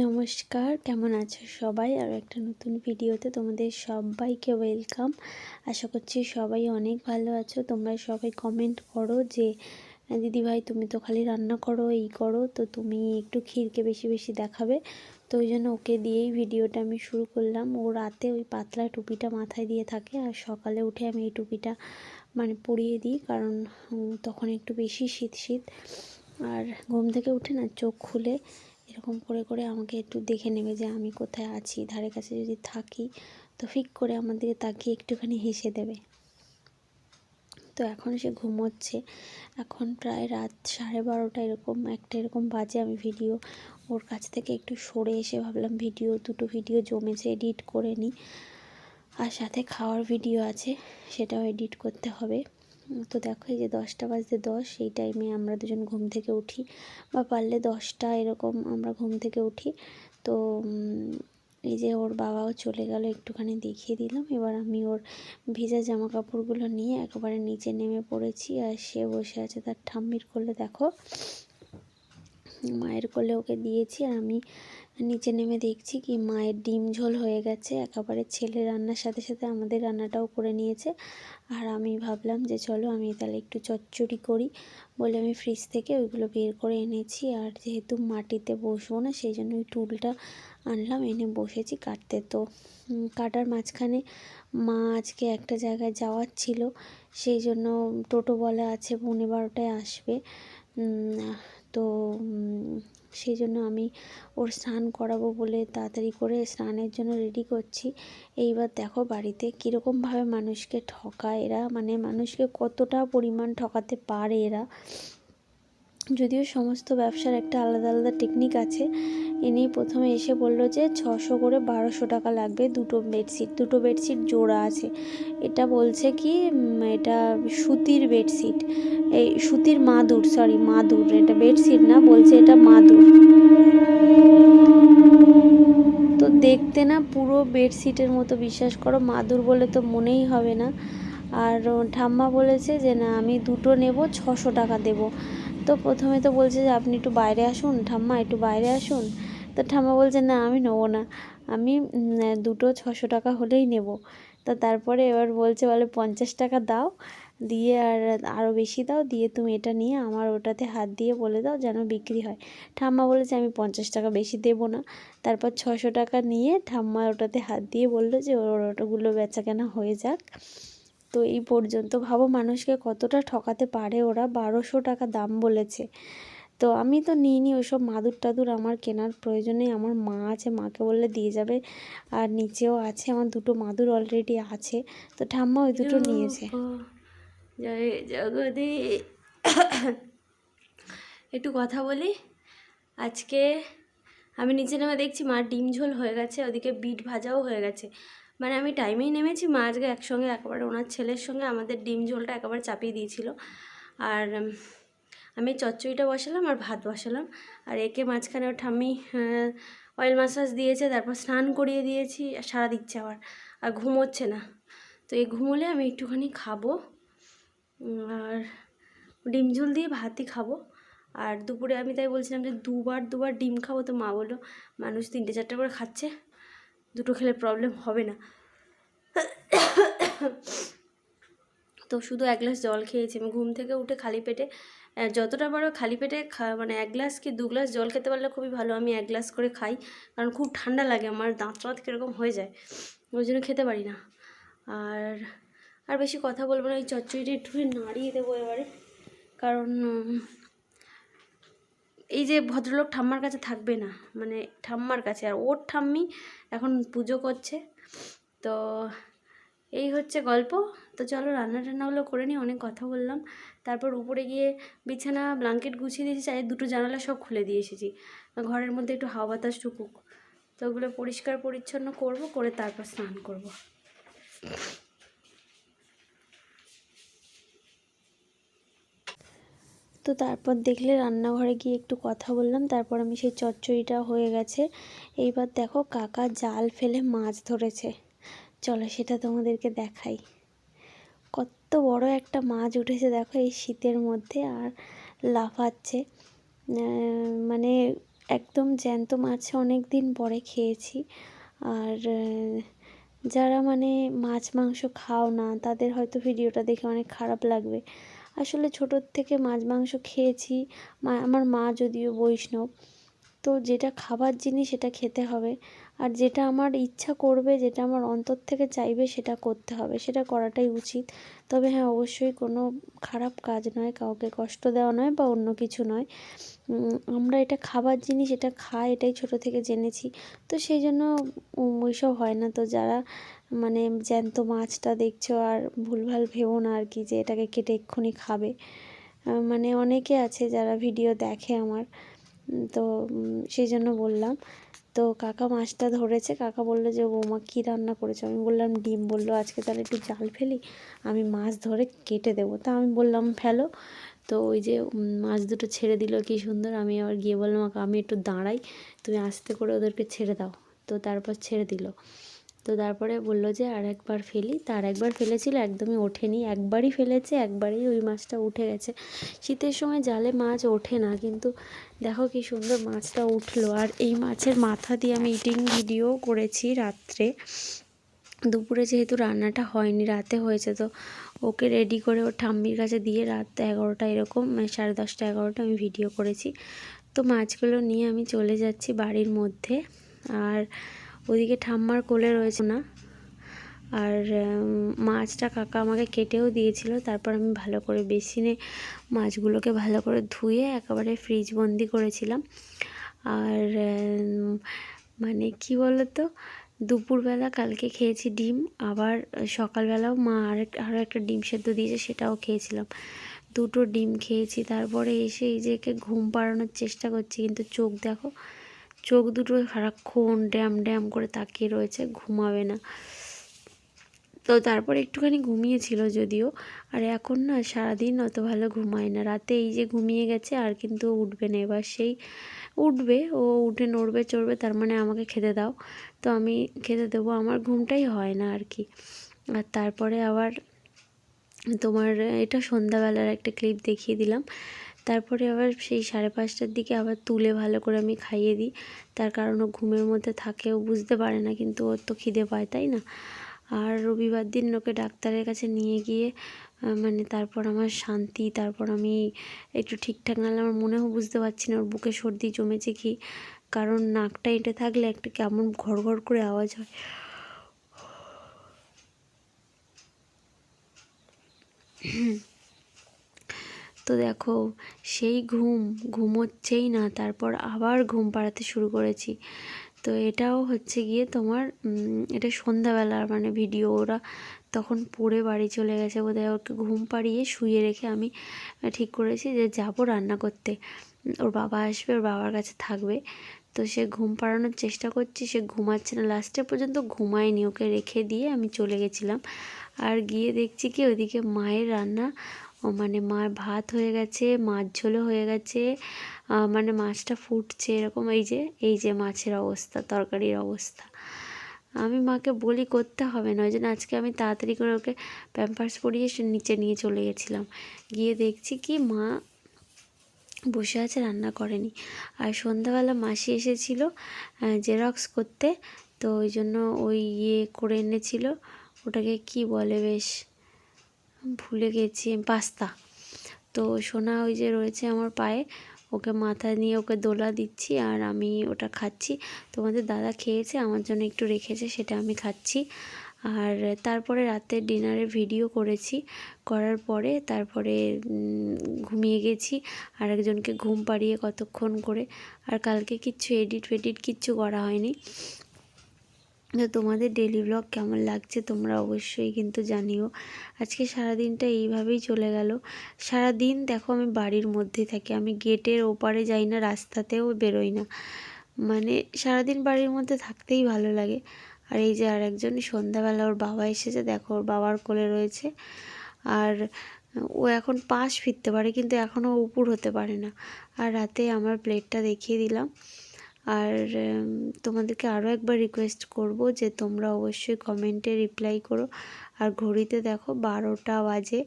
নমস্কার, কেমন আছো সবাই? আর একটা নতুন ভিডিওতে তোমাদের সবাইকে ওয়েলকাম। আশা করছি সবাই অনেক ভালো আছো। তোমরা সবাই কমেন্ট করো যে দিদি ভাই তুমি তো খালি রান্না করো, এই করো, তো তুমি একটু ক্ষীরকে বেশি বেশি দেখাবে। তো ওই জন্য ওকে দিয়েই ভিডিওটা আমি শুরু করলাম। ও রাতে ওই পাতলা টুপিটা মাথায় দিয়ে থাকে আর সকালে উঠে আমি এই টুপিটা মানে পরিয়ে দিই কারণ তখন একটু বেশি শীত শীত। আর ঘুম থেকে উঠে না চোখ খুলে এরকম করে করে আমাকে একটু দেখে নেবে যে আমি কোথায় আছি। ধারে কাছে যদি থাকি, তো ফিক করে আমার দিকে তাকিয়ে একটুখানি হেসে দেবে। তো এখন সে ঘুমোচ্ছে। এখন প্রায় রাত সাড়ে বারোটা এরকম, একটা এরকম বাজে আমি ভিডিও ওর কাছ থেকে একটু সরে এসে ভাবলাম ভিডিও, দুটো ভিডিও জমেছে, এডিট করে নিই। আর সাথে খাওয়ার ভিডিও আছে, সেটাও এডিট করতে হবে। তো দেখো এই যে দশটা বাজতে দশ, সেই টাইমে আমরা দুজন ঘুম থেকে উঠি। বা পারলে দশটা এরকম আমরা ঘুম থেকে উঠি। তো এই যে ওর বাবাও চলে গেল, একটুখানি দেখিয়ে দিলাম। এবার আমি ওর ভিজা জামা কাপড়গুলো নিয়ে একেবারে নিচে নেমে পড়েছি আর সে বসে আছে তার ঠাম্মির কোলে। দেখো, মায়ের কোলে ওকে দিয়েছি আর আমি নিচে নেমে দেখছি কি মায়ের ডিম ঝোল হয়ে গেছে, একেবারে ছেলে রান্নার সাথে সাথে আমাদের রান্নাটাও করে নিয়েছে। আর আমি ভাবলাম যে চলো আমি তাহলে একটু চচ্চড়ি করি বলে আমি ফ্রিজ থেকে ওইগুলো বের করে এনেছি। আর যেহেতু মাটিতে বসবো না, সেই জন্য ওই টুলটা আনলাম, এনে বসেছি কাটতে। তো কাটার মাঝখানে মা আজকে একটা জায়গায় যাওয়ার ছিল, সেই জন্য টোটো বলা আছে পৌনে বারোটায় আসবে। তো সেই জন্য আমি ওর স্নান করাবো বলে তাড়াতাড়ি করে স্নানের জন্য রেডি করছি। এইবার দেখো বাড়িতে কীরকমভাবে মানুষকে ঠকায় এরা। মানে মানুষকে কতটা পরিমাণ ঠকাতে পারে এরা। যদিও সমস্ত ব্যবসার একটা আলাদা আলাদা টেকনিক আছে, ইনি প্রথমে এসে বলল যে ছশো করে বারোশো টাকা লাগবে দুটো বেডশিট দুটো বেডশিট জোড়া আছে। এটা বলছে কি এটা সুতির বেডশিট এই সুতির মাদুর সরি মাদুর। এটা বেডশিট না, বলছে এটা মাদুর। তো দেখতে না পুরো বেডশিটের মতো, বিশ্বাস করো, মাদুর বলে তো মনেই হবে না। আর ঠাম্মা বলেছে যে না, আমি দুটো নেব, ছশো টাকা দেব। তো প্রথমে তো বলছে যে, আপনি একটু বাইরে আসুন, ঠাম্মা একটু বাইরে আসুন। তো ঠাম্মা বলছে, না, আমি নেব না। আমি দুটো ছশো টাকা হলেই নেব। তা তারপরে এবার বলছে, বলে পঞ্চাশ টাকা দাও, দিয়ে আর আরও বেশি দাও, দিয়ে তুমি এটা নিয়ে আমার ওটাতে হাত দিয়ে বলে দাও যেন বিক্রি হয়। ঠাম্মা বলেছে, আমি পঞ্চাশ টাকা বেশি দেবো না। তারপর ছশো টাকা নিয়ে ঠাম্মা ওটাতে হাত দিয়ে বলল যে, ওর ওটাগুলো বেচা কেনা হয়ে যাক। তো এই পর্যন্ত। ভাবো মানুষকে কতটা ঠকাতে পারে ওরা। বারোশো টাকা দাম বলেছে। তো আমি তো নিইনি ওইসব মাদুর টাদুর আমার কেনার প্রয়োজনে আমার মা আছে মাকে বললে দিয়ে যাবে। আর নিচেও আছে আমার দুটো মাদুর অলরেডি আছে। তো ঠাম্মা ওই দুটো নিয়েছে। জয় জগদী। একটু কথা বলি। আজকে আমি নিচে নেমে দেখছি মার ডিম ঝোল হয়ে গেছে ওদিকে বিট ভাজাও হয়ে গেছে। মানে আমি টাইমেই নেমেছি, মা আজকে একসঙ্গে একেবারে ওনার ছেলের সঙ্গে আমাদের ডিম ঝোলটা একেবারে চাপিয়ে দিয়েছিল। আর আমি চচ্চড়িটা বসালাম আর ভাত বসালাম। আর একে মাঝখানে ঠাম্মি অয়েল মাসাজ দিয়েছে, তারপর স্নান করিয়ে দিয়েছি, আর সারা দিচ্ছে আবার। আর ঘুমোচ্ছে না। তো এই ঘুমোলে আমি একটুখানি খাব আর ডিম ঝোল দিয়ে ভাতই খাব। আর দুপুরে আমি তাই বলছিলাম যে দুবার দুবার ডিম খাব, তো মা বলল, মানুষ তিনটে চারটে করে খাচ্ছে। দুটো খেলে প্রবলেম হবে না। তো শুধু এক গ্লাস জল খেয়েছি। আমি ঘুম থেকে উঠে খালি পেটে যতটা পারো খালি পেটে মানে এক গ্লাস কি দু গ্লাস জল খেতে পারলে খুবই ভালো। আমি এক গ্লাস করে খাই, কারণ খুব ঠান্ডা লাগে। আমার দাঁত টাঁত কীরকম হয়ে যায়, ওই জন্য খেতে পারি না। আর আর বেশি কথা বলব না, এই চচ্চড়িটা একটু নাড়িয়ে দেবো এবারে। কারণ এই যে ভদ্রলোক ঠাম্মার কাছে থাকবে না মানে ঠাম্মার কাছে, আর ওর ঠাম্মি এখন পুজো করছে। তো এই হচ্ছে গল্প। তো চলো রান্না টান্নাগুলো করে নিই, অনেক কথা বললাম। তারপর উপরে গিয়ে বিছানা, ব্লাঙ্কেট গুছিয়ে দিয়েছি চাই দুটো জানালা সব খুলে দিয়ে এসেছি। ঘরের মধ্যে একটু হাওয়া বাতাস ঢুকুক। তো ওগুলো পরিষ্কার পরিচ্ছন্ন করব, করে তারপর স্নান করব। তো তারপর দেখলে রান্নাঘরে গিয়ে একটু কথা বললাম, তারপর আমি সেই চচ্চড়িটা হয়ে গেছে। এইবার দেখো কাকা জাল ফেলে মাছ ধরেছে। চলো সেটা তোমাদেরকে দেখাই। কত বড় একটা মাছ উঠেছে দেখো এই শীতের মধ্যে আর লাফাচ্ছে। মানে একদম জ্যান্ত মাছ অনেক দিন পরে খেয়েছি। আর যারা মানে মাছ মাংস খাও না, তাদের হয়তো ভিডিওটা দেখে অনেক খারাপ লাগবে। আসলে ছোটোর থেকে মাছ, মাংস খেয়েছি। আমার মা যদিও বৈষ্ণব, তো যেটা খাবার জিনিস সেটা খেতে হবে। আর যেটা আমার ইচ্ছা করবে, যেটা আমার অন্তর থেকে চাইবে সেটা করতে হবে, সেটা করাটাই উচিত। তবে হ্যাঁ অবশ্যই কোনো খারাপ কাজ নয়, কাউকে কষ্ট দেওয়া নয় বা অন্য কিছু নয়। আমরা এটা খাবার জিনিস, এটা খাই, এটাই ছোট থেকে জেনেছি। তো সেই জন্য ওইসব হয় না। তো যারা মানে জ্যান্ত মাছটা দেখছ আর ভুলভাল ভেবো না আর কি যে এটাকে কেটে এক্ষুনি খাবে। মানে অনেকে আছে যারা ভিডিও দেখে আমার। তো সেই জন্য বললাম। তো কাকা মাছটা ধরেছে কাকা বলল যে বৌমা কী রান্না করেছ? আমি বললাম ডিম। বলল আজকে তাহলে একটু জাল ফেলি আমি মাছ ধরে কেটে দেবো। তা আমি বললাম ফেলো। তো ওই যে মাছ দুটো ছেড়ে দিল কি সুন্দর। আমি আবার গিয়ে বললাম "কাকা, আমি একটু দাঁড়াই তুমি আস্তে করে ওদেরকে ছেড়ে দাও। তো তারপর ছেড়ে দিল। তো তারপরে বলল যে আর একবার ফেলি। তার একবার ফেলেছিল, একদমই ওঠেনি। একবারই ফেলেছে, একবারই ওই মাছটা উঠে গেছে। শীতের সময় জালে মাছ ওঠে না, কিন্তু দেখো কি সুন্দর মাছটা উঠল। আর এই মাছের মাথা দিয়ে আমি ইটিং ভিডিও করেছি রাত্রে। দুপুরে যেহেতু রান্নাটা হয়নি, রাতে হয়েছে, তো ওকে রেডি করে ওর ঠাম্মির কাছে দিয়ে রাত এগারোটা এরকম মানে সাড়ে দশটা এগারোটা আমি ভিডিও করেছি। তো মাছগুলো নিয়ে আমি চলে যাচ্ছি বাড়ির মধ্যে। আর ওদিকে ঠাম্মার কোলে রয়েছে না। আর মাছটা কাকা আমাকে কেটেও দিয়েছিল। তারপর আমি ভালো করে বেসিনে মাছগুলোকে ভালো করে ধুয়ে একেবারে ফ্রিজ বন্দি করেছিলাম। আর মানে কি বলতো, দুপুরবেলা কালকে খেয়েছি ডিম। আবার সকালবেলাও মা আরেক আরও একটা ডিম সেদ্ধ দিয়েছে, সেটাও খেয়েছিলাম। দুটো ডিম খেয়েছি। তারপরে এসে এই যে একে ঘুম পাড়ানোর চেষ্টা করছি, কিন্তু চোখ দেখো চোখ দুটো সারাক্ষণ ড্যাম ড্যাম করে তাকিয়ে রয়েছে, ঘুমাবে না। তো তারপর একটুখানি ঘুমিয়েছিল যদিও, আর এখন না সারাদিন অত ভালো ঘুমায় না। রাতে এই যে ঘুমিয়ে গেছে, আর কিন্তু উঠবে না। এবার সেই উঠবে, ও উঠে নড়বে, চড়বে, তার মানে আমাকে খেতে দাও। তো আমি খেতে দেবো, আমার ঘুমটাই হয় না আর কি। আর তারপরে আবার তোমার, এটা সন্ধ্যাবেলার একটা ক্লিপ দেখিয়ে দিলাম। তারপরে আবার সেই সাড়ে পাঁচটার দিকে আবার তুলে ভালো করে আমি খাইয়ে দিই। তার কারণ ও ঘুমের মধ্যে থাকে, ও বুঝতে পারে না কিন্তু ওর তো খিদে পায়, তাই না? আর রবিবার দিন ওকে ডাক্তারের কাছে নিয়ে গিয়ে মানে তারপর আমার শান্তি, তারপর আমি একটু ঠিকঠাক নাহলে আমার মনেও বুঝতে পারছি না, ওর বুকে সর্দি জমেছে কি? কারণ নাকটা এঁটে থাকলে একটা কেমন ঘর ঘর করে আওয়াজ হয়। তো দেখো, সেই ঘুম, ঘুমোচ্ছেই না, তারপর আবার ঘুম পাড়াতে শুরু করেছি। তো এটাও হচ্ছে গিয়ে তোমার এটা সন্ধ্যাবেলার মানে ভিডিও, ওরা তখন পড়ে বাড়ি চলে গেছে বোধহয়, ওকে ঘুম পাড়িয়ে শুয়ে রেখে আমি ঠিক করেছি যে যাব রান্না করতে। ওর বাবা আসবে, ওর বাবার কাছে থাকবে। তো সে ঘুম পাড়ানোর চেষ্টা করছি, সে ঘুমাচ্ছে না। লাস্টে পর্যন্ত ঘুমায়নি, ওকে রেখে দিয়ে আমি চলে গেছিলাম। আর গিয়ে দেখছি কি ওদিকে মায়ের রান্না মানে মার ভাত হয়ে গেছে, মাছ ঝোলও হয়ে গেছে মানে মাছটা ফুটছে এরকম, এই যে এই যে মাছের অবস্থা, তরকারির অবস্থা। আমি মাকে বলি, করতে হবে না। ওই জন্য আজকে আমি তাড়াতাড়ি করে ওকে প্যাম্পার্স পরিয়ে সে নিচে নিয়ে চলে গেছিলাম। গিয়ে দেখছি কি, মা বসে আছে, রান্না করেনি। আর সন্ধ্যাবেলা মাসি এসেছিল জেরক্স করতে, তো ওই জন্য ওই ইয়ে করে এনেছিল। ওটাকে কি বলে বেশ? ভুলে গেছি, পাস্তা। তো সোনা ওই যে রয়েছে আমার পায়ে, ওকে মাথা নিয়ে ওকে দোলা দিচ্ছি আর আমি ওটা খাচ্ছি। তোমাদের দাদা খেয়েছে, আমার জন্য একটু রেখেছে, সেটা আমি খাচ্ছি। আর তারপরে রাতে ডিনারে ভিডিও করেছি, করার পরে তারপরে ঘুমিয়ে গেছি, আর একজনকে ঘুম পাড়িয়ে কতক্ষণ করে, আর কালকে কিচ্ছু এডিট ফেডিট কিচ্ছু করা হয়নি। তোমাদের ডেলি ব্লগ কেমন লাগছে তোমরা অবশ্যই কিন্তু জানিও। আজকে সারাদিনটা এইভাবেই চলে গেল। সারাদিন দেখো আমি বাড়ির মধ্যেই থাকি, আমি গেটের ওপারে যাই না, রাস্তাতেও বেরোই না। মানে সারাদিন বাড়ির মধ্যে থাকতেই ভালো লাগে। আর এই যে আর একজন সন্ধ্যাবেলা ওর বাবা এসেছে, দেখো ওর বাবার কোলে রয়েছে। আর ও এখন পাশ ফিরতে পারে, কিন্তু এখনও উপর হতে পারে না। আর রাতে আমার প্লেটটা দেখিয়ে দিলাম। আর তোমাদেরকে আরও একবার রিকোয়েস্ট করব যে তোমরা অবশ্যই কমেন্টে রিপ্লাই করো। আর ঘড়িতে দেখো বারোটা বাজে।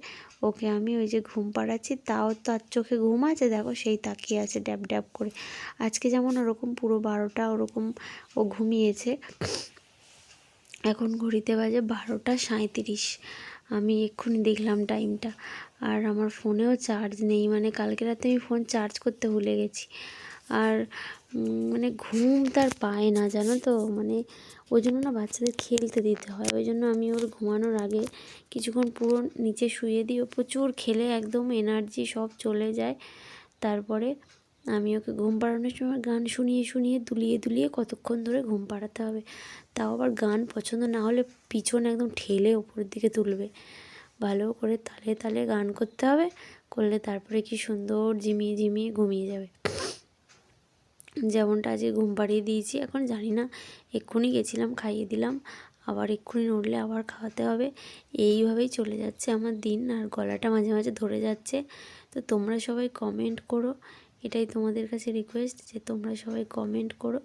ওকে আমি ওই যে ঘুম পাড়াচ্ছি, তাও তার চোখে ঘুম আছে, দেখো সেই তাকিয়ে আছে ড্যাব ড্যাব করে। আজকে যেমন ওরকম পুরো বারোটা ওরকম ও ঘুমিয়েছে। এখন ঘড়িতে বাজে বারোটা সাঁইত্রিশ। আমি এক্ষুনি দেখলাম টাইমটা আর আমার ফোনেও চার্জ নেই মানে কালকে রাতে আমি ফোন চার্জ করতে ভুলে গেছি। আর মানে ঘুম তার পায় না, জানো তো? মানে ওই জন্য না বাচ্চাদের খেলতে দিতে হয়। ওই জন্য আমি ওর ঘুমানোর আগে কিছুক্ষণ পুরো নিচে শুয়ে দিই। ও প্রচুর খেলে, একদম এনার্জি সব চলে যায়। তারপরে আমি ওকে ঘুম পাড়ানোর সময় গান শুনিয়ে শুনিয়ে, দুলিয়ে দুলিয়ে কতক্ষণ ধরে ঘুম পাড়াতে হবে। তাও আবার গান পছন্দ না হলে পিছনে একদম ঠেলে ওপরের দিকে তুলবে। ভালো করে তালে তালে গান করতে হবে, করলে তারপরে কি সুন্দর ঝিমিয়ে ঝিমিয়ে ঘুমিয়ে যাবে। যেমনটা আজকে ঘুম পাড়িয়ে দিয়েছি, এখন জানি না, এক্ষুনি গেছিলাম, খাইয়ে দিলাম, আবার এক্ষুনি নড়লে আবার খাওয়াতে হবে। এইভাবেই চলে যাচ্ছে আমার দিন, আর গলাটা মাঝে মাঝে ধরে যাচ্ছে। তো তোমরা সবাই কমেন্ট করো, এটাই তোমাদের কাছে রিকোয়েস্ট যে তোমরা সবাই কমেন্ট করো।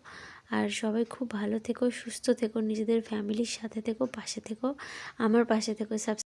আর সবাই খুব ভালো থেকো, সুস্থ থেকো, নিজেদের ফ্যামিলির সাথে থেকো, পাশে থেকো, আমার পাশে থেকো সাবস্ক্রাইব